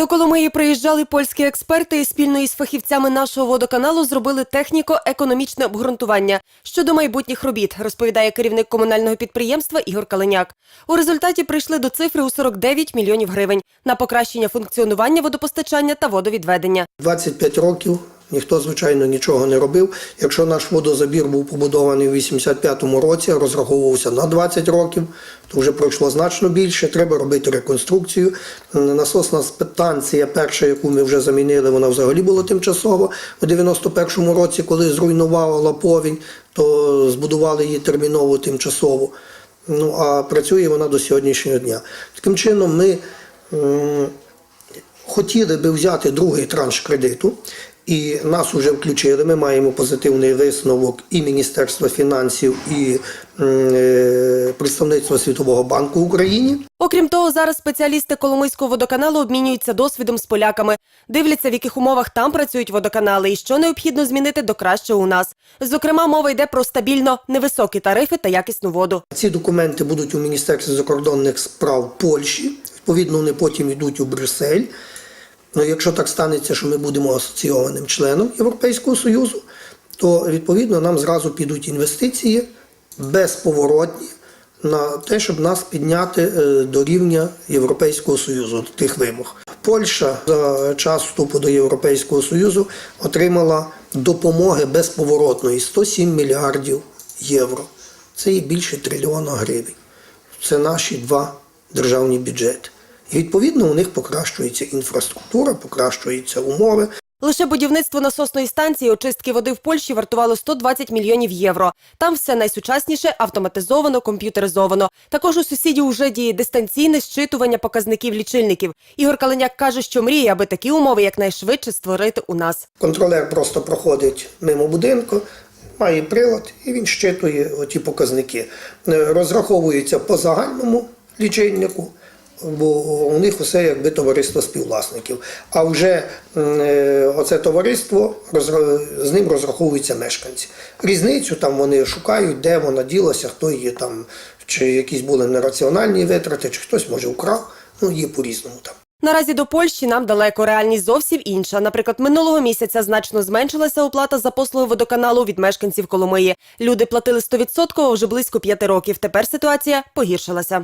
До Коломиї приїжджали польські експерти і спільно із фахівцями нашого водоканалу зробили техніко-економічне обґрунтування щодо майбутніх робіт, розповідає керівник комунального підприємства Ігор Каленяк. У результаті прийшли до цифри у 49 мільйонів гривень на покращення функціонування водопостачання та водовідведення. 25 років ніхто, звичайно, нічого не робив. Якщо наш водозабір був побудований у 85-му році, розраховувався на 20 років, то вже пройшло значно більше. Треба робити реконструкцію. Насосна станція, перша, яку ми вже замінили, вона взагалі була тимчасово. У 91-му році, коли зруйнувала повінь, то збудували її терміново тимчасово. Ну а працює вона до сьогоднішнього дня. Таким чином, ми. хотіли би взяти другий транш кредиту, і нас вже включили. Ми маємо позитивний висновок і Міністерства фінансів, і е, представництва Світового банку в Україні. Окрім того, зараз спеціалісти Коломийського водоканалу обмінюються досвідом з поляками, дивляться, в яких умовах там працюють водоканали і що необхідно змінити до кращого у нас. Зокрема, мова йде про стабільно невисокі тарифи та якісну воду. Ці документи будуть у Міністерстві закордонних справ Польщі. Відповідно, вони потім йдуть у Брюссель. Ну, якщо так станеться, що ми будемо асоційованим членом Європейського Союзу, то відповідно нам зразу підуть інвестиції безповоротні на те, щоб нас підняти е, до рівня Європейського Союзу, до тих вимог. Польща за час вступу до Європейського Союзу отримала допомоги безповоротної 107 мільярдів євро. Це є більше трильйона гривень. Це наші два державні бюджети. І відповідно у них покращується інфраструктура, покращуються умови. Лише будівництво насосної станції очистки води в Польщі вартувало 120 мільйонів євро. Там все найсучасніше, автоматизовано, комп'ютеризовано. Також у сусідів уже діє дистанційне щитування показників лічильників. Ігор Каленяк каже, що мріє, аби такі умови якнайшвидше створити у нас. Контролер просто проходить мимо будинку, має прилад і він щитує оті показники. Е, Розраховується по загальному лічильнику. Бо у них усе якби товариство співвласників. А вже е, оце товариство з ним розраховуються мешканці. Різницю там вони шукають, де вона ділася, хто її там, чи якісь були нераціональні витрати, чи хтось може вкрав. Ну є по-різному там. Наразі до Польщі нам далеко реальність зовсім інша. Наприклад, минулого місяця значно зменшилася оплата за послуги водоканалу від мешканців Коломиї. Люди платили 100%, вже близько п'яти років. Тепер ситуація погіршилася.